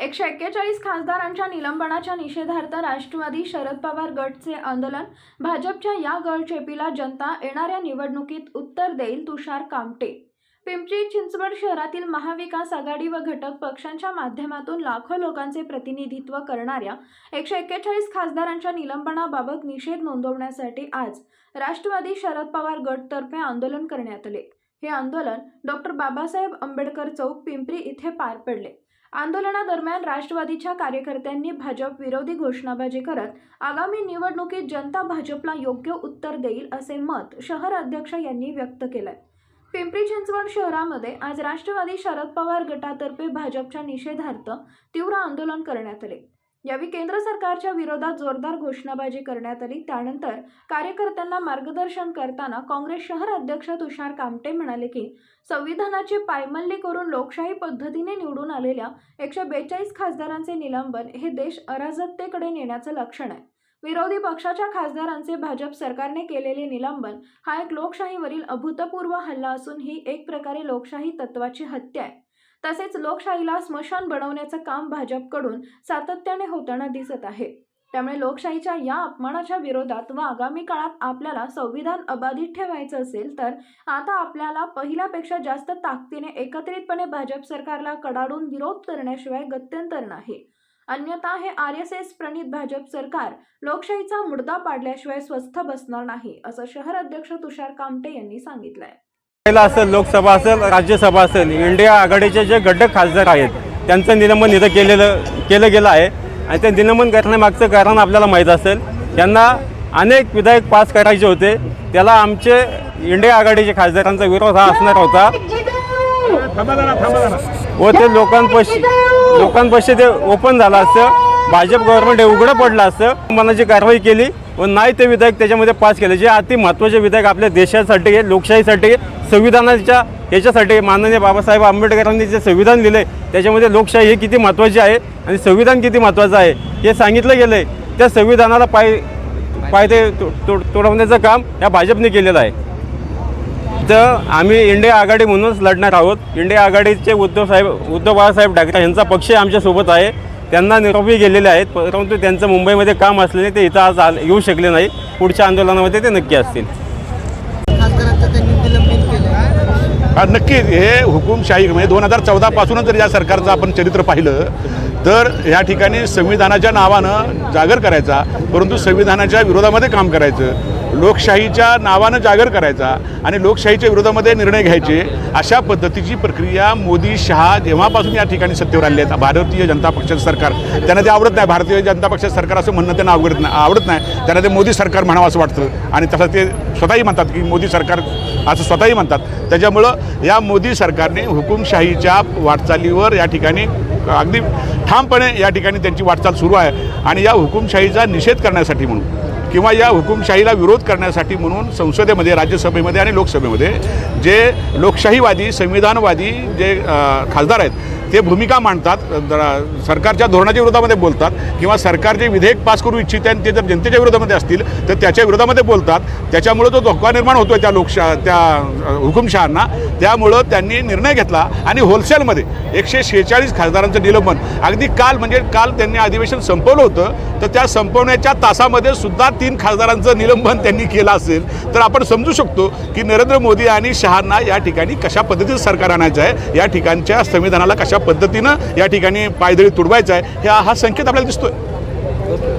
एकशे एक्केचाळीस खासदारांच्या निलंबनाच्या निषेधार्थ राष्ट्रवादी शरद पवार गटचे आंदोलन. भाजपच्या या गळचेपीला जनता येणाऱ्या निवडणुकीत उत्तर देईल तुषार कामटे. पिंपरी चिंचवड शहरातील महाविकास आघाडी व घटक पक्षांच्या माध्यमातून लाखो लोकांचे प्रतिनिधित्व करणाऱ्या एकशे एक्केचाळीस खासदारांच्या निलंबनाबाबत निषेध नोंदवण्यासाठी आज राष्ट्रवादी शरद पवार गटतर्फे आंदोलन करण्यात आले. हे आंदोलन डॉक्टर बाबासाहेब आंबेडकर चौक पिंपरी इथे पार पडले. आंदोलनादरम्यान राष्ट्रवादीच्या कार्यकर्त्यांनी भाजप विरोधी घोषणाबाजी करत आगामी निवडणुकीत जनता भाजपला योग्य उत्तर देईल असे मत शहर अध्यक्ष यांनी व्यक्त केलंय. पिंपरी चिंचवड शहरामध्ये आज राष्ट्रवादी शरद पवार गटातर्फे भाजपच्या निषेधार्थ तीव्र आंदोलन करण्यात आले. यावेळी केंद्र सरकारच्या विरोधात जोरदार घोषणाबाजी करण्यात आली. त्यानंतर कार्यकर्त्यांना मार्गदर्शन करताना काँग्रेस शहर अध्यक्ष तुषार कामटे म्हणाले की संविधानाची पायमल्ली करून लोकशाही पद्धतीने निवडून आलेल्या एकशे बेचाळीस खासदारांचे निलंबन हे देश अराजकतेकडे नेण्याचं लक्षण आहे. विरोधी पक्षाच्या खासदारांचे भाजप सरकारने केलेले निलंबन हा एक लोकशाहीवरील अभूतपूर्व हल्ला असून ही एक प्रकारे लोकशाही तत्वाची हत्या आहे. तसेच लोकशाहीला स्मशान बनवण्याचं काम भाजपकडून सातत्याने होताना दिसत आहे. त्यामुळे लोकशाहीच्या या अपमानाच्या विरोधात व आगामी काळात आपल्याला संविधान अबाधित ठेवायचं असेल तर आता आपल्याला पहिल्यापेक्षा जास्त ताकदीने एकत्रितपणे भाजप सरकारला कडाडून विरोध करण्याशिवाय गत्यंतर नाही. अन्यथा हे आर एस एस प्रणित भाजप सरकार लोकशाहीचा मुडदा पाडल्याशिवाय स्वस्थ बसणार नाही असं शहर अध्यक्ष तुषार कामटे यांनी सांगितलंय. असेल लोकसभा असेल राज्यसभा असेल इंडिया आघाडीचे जे गड्डक खासदार आहेत त्यांचं निलंबन इथं केलेलं केलं गेलं आहे. आणि ते निलंबन करण्यामागचं कारण आपल्याला माहीत असेल त्यांना अनेक विधायक पास करायचे होते. त्याला आमचे इंडिया आघाडीच्या खासदारांचा विरोध हा असणार होता. व ते लोकांपाशी लोकांपाशी ते ओपन झालं असतं. भाजप गव्हर्नमेंट हे उघडं पडलं असतं. मनाची कारवाई केली व नाही ते विधेयक त्याच्यामध्ये पास केले. जे अति महत्त्वाचे विधेयक आपल्या देशासाठी लोकशाहीसाठी संविधानाच्या याच्यासाठी माननीय बाबासाहेब आंबेडकरांनी जे संविधान लिहिले त्याच्यामध्ये लोकशाही हे किती महत्त्वाची आहे आणि संविधान किती महत्त्वाचं आहे हे सांगितलं गेलं आहे त्या संविधानाला पाय पायदे तो- तो- तोडवण्याचं काम या भाजपने केलेलं आहे. तर आम्ही इंडिया आघाडी म्हणूनच लढणार आहोत. इंडिया आघाडीचे उद्धव साहेब उद्धव बाळासाहेब ठाकरे यांचा पक्ष आमच्यासोबत आहे. त्यांना निरोपी गेलेले आहेत परंतु त्यांचं मुंबईमध्ये काम असल्याने ते इथं आज आल- येऊ शकले नाही. पुढच्या आंदोलनामध्ये ते नक्की असतील खासदारांचं त्यांनी निलंबित केलं हा नक्कीच हे हुकुमशाही म्हणजे दोन हजार चौदापासूनच जर या सरकारचं आपण चरित्र पाहिलं तर या ठिकाणी संविधानाच्या नावानं जागर करायचा परंतु संविधानाच्या विरोधामध्ये काम करायचं. लोकशाहीच्या नावानं जागर करायचा आणि लोकशाहीच्या विरोधामध्ये निर्णय घ्यायचे अशा पद्धतीची प्रक्रिया मोदी शहा जेव्हापासून या ठिकाणी सत्तेवर आले आहेत. भारतीय जनता पक्षाचं सरकार. त्यांना ते आवडत नाही. भारतीय जनता पक्षाचं सरकार असं म्हणणं त्यांना आवडत नाही आवडत नाही. त्यांना ते मोदी सरकार म्हणावं असं वाटतं. आणि तसं ते स्वतःही म्हणतात की मोदी सरकार असं स्वतःही म्हणतात. त्याच्यामुळं या मोदी सरकारने हुकुमशाहीच्या वाटचालीवर या ठिकाणी अगदी ठामपणे या ठिकाणी त्यांची वाटचाल सुरू आहे. आणि या हुकुमशाहीचा निषेध करण्यासाठी म्हणून किंवा या हुकुमशाहीला विरोध करण्यासाठी म्हणून संसदेमध्ये राज्यसभेमध्ये आणि लोकसभेमध्ये जे लोकशाहीवादी संविधानवादी जे खासदार आहेत ते भूमिका मांडतात सरकारच्या धोरणाच्या विरोधामध्ये बोलतात किंवा सरकार जे विधेयक पास करू इच्छिते आणि ते जर जनतेच्या विरोधामध्ये असतील तर त्याच्या विरोधामध्ये बोलतात. त्याच्यामुळं जो धोका निर्माण होतो आहे त्या लोकशा त्या हुकुमशहांना त्यामुळं त्यांनी निर्णय घेतला आणि होलसेलमध्ये एकशे शेहेचाळीस खासदारांचं निलंबन. अगदी काल म्हणजे काल त्यांनी अधिवेशन संपवलं होतं तर त्या संपवण्याच्या तासामध्ये सुद्धा तीन खासदारांचं निलंबन त्यांनी केलं असेल. तर आपण समजू शकतो की नरेंद्र मोदी आणि शहांना या ठिकाणी कशा पद्धतीचं सरकार आणायचं आहे या ठिकाणच्या संविधानाला कशा कशा पद्धतीनं या ठिकाणी पायदळी तुडवायचं आहे ह्या हा संकेत आपल्याला दिसतोय.